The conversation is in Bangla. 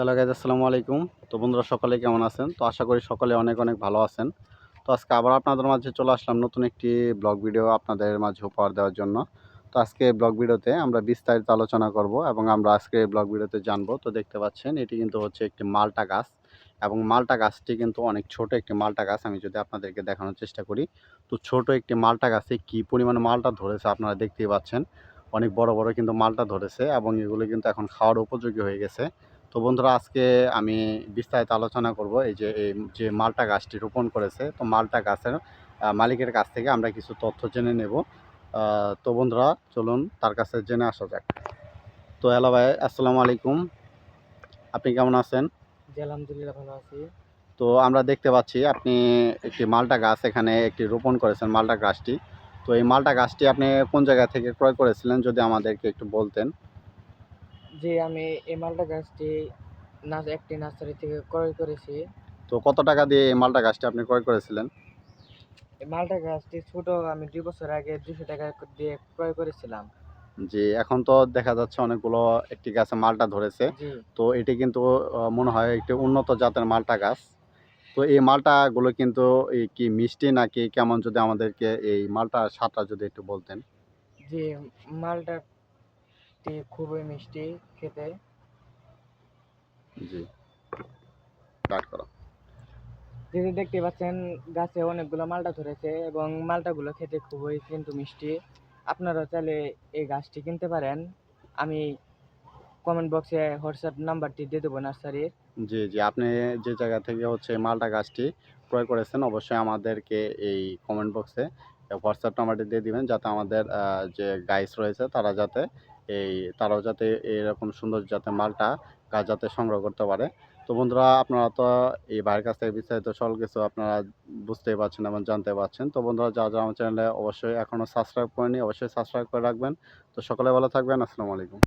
হ্যালো গাইজ আসসালামু আলাইকুম। তো বন্ধুরা, সকলে কেমন আছেন? তো আশা করি সকলে অনেক অনেক ভালো আছেন। তো আজকে আবার আপনাদের মাঝে চলে আসলাম নতুন একটি ব্লগ ভিডিও আপনাদের মাঝে উপহার দেওয়ার জন্য। তো আজকে ব্লগ ভিডিওতে আমরা বিস্তারিত আলোচনা করব এবং আমরা আজকে ব্লগ ভিডিওতে জানব। তো দেখতে পাচ্ছেন, এটি কিন্তু হচ্ছে একটি মালটা গাছ এবং মালটা গাছটি কিন্তু অনেক ছোট একটি মালটা গাছ। আমি যদি আপনাদেরকে দেখানোর চেষ্টা করি, তো ছোট একটি মালটা গাছে কি পরিমাণে মালটা ধরেছে আপনারা দেখতেই পাচ্ছেন। অনেক বড় বড় কিন্তু মালটা ধরেছে এবং এগুলো কিন্তু এখন খাওয়ার উপযোগী হয়ে গেছে। তো বন্ধুরা আজকে আমি বিস্তারিত আলোচনা করব এই যে এই যে মালটা গাছটি রোপণ করেছে। তো মালটা গাছের মালিকের কাছ থেকে আমরা কিছু তথ্য জেনে নেব। তো বন্ধুরা চলুন তার কাছে জেনে আসা যাক। তো হ্যালো ভাই আসসালামু আলাইকুম। আপনি কেমন আছেন? আলহামদুলিল্লাহ ভালো আছি। তো আমরা দেখতে পাচ্ছি আপনি একটি মালটা গাছ এখানে একটি রোপণ করেছেন মালটা গাছটি। তো এই মালটা গাছটি আপনি কোন জায়গা থেকে ক্রয় করেছিলেন যদি আমাদেরকে একটু বলতেন। জি আমি এই মালটা গাছটি নাচ একটি নার্সারি থেকে ক্রয় করেছি। তো কত টাকা দিয়ে এই মালটা গাছটি আপনি ক্রয় করেছিলেন? এই মালটা গাছটি ছোট আমি দুই বছর আগে দুশো টাকা দিয়ে ক্রয় করেছিলাম। জি এখন তো দেখা যাচ্ছে অনেকগুলো একটি গাছে মালটা ধরেছে। তো এটি কিন্তু মনে হয় একটি উন্নত জাতের মালটা গাছ। তো এই মালটাগুলো কিন্তু এই কি মিষ্টি নাকি কেমন যদি আমাদেরকে এই মালটা স্বাদটা যদি একটু বলতেন? জি মালটাটি খুবই মিষ্টি খেতে। জি। স্টার্ট করো। যদি দেখতে পাচ্ছেন গাছে অনেকগুলো মালটা ধরেছে এবং মালটাগুলো খেতে খুবই কিন্তু মিষ্টি। আপনারা চাইলে এই গাছটি কিনতে পারেন। আমি কমেন্ট বক্সে হোয়াটসঅ্যাপ নাম্বারটি দিয়ে দেবো নার্সারির। জি জি। আপনি যে জায়গা থেকে হচ্ছে মালটা গাছটি ক্রয় করেছেন অবশ্যই আমাদেরকে এই কমেন্ট বক্সে হোয়াটসঅ্যাপ নাম্বারটি দিয়ে দিবেন যাতে আমাদের যে গাইস রয়েছে তারা যাতে এই, তারাও যাতে এরকম সুন্দর যাতে মালটা গাছ যাতে সংগ্রহ করতে পারে। তো বন্ধুরা, আপনারা তো এই বাইরের কাছ থেকে বিস্তারিত সকল কিছু আপনারা বুঝতেই পারছেন এবং জানতে পারছেন। তো বন্ধুরা যা যা আমার চ্যানেলে অবশ্যই এখনও সাবস্ক্রাইব করেনি অবশ্যই সাবস্ক্রাইব করে রাখবেন। তো সকলে ভালো থাকবেন, আসসালামু আলাইকুম।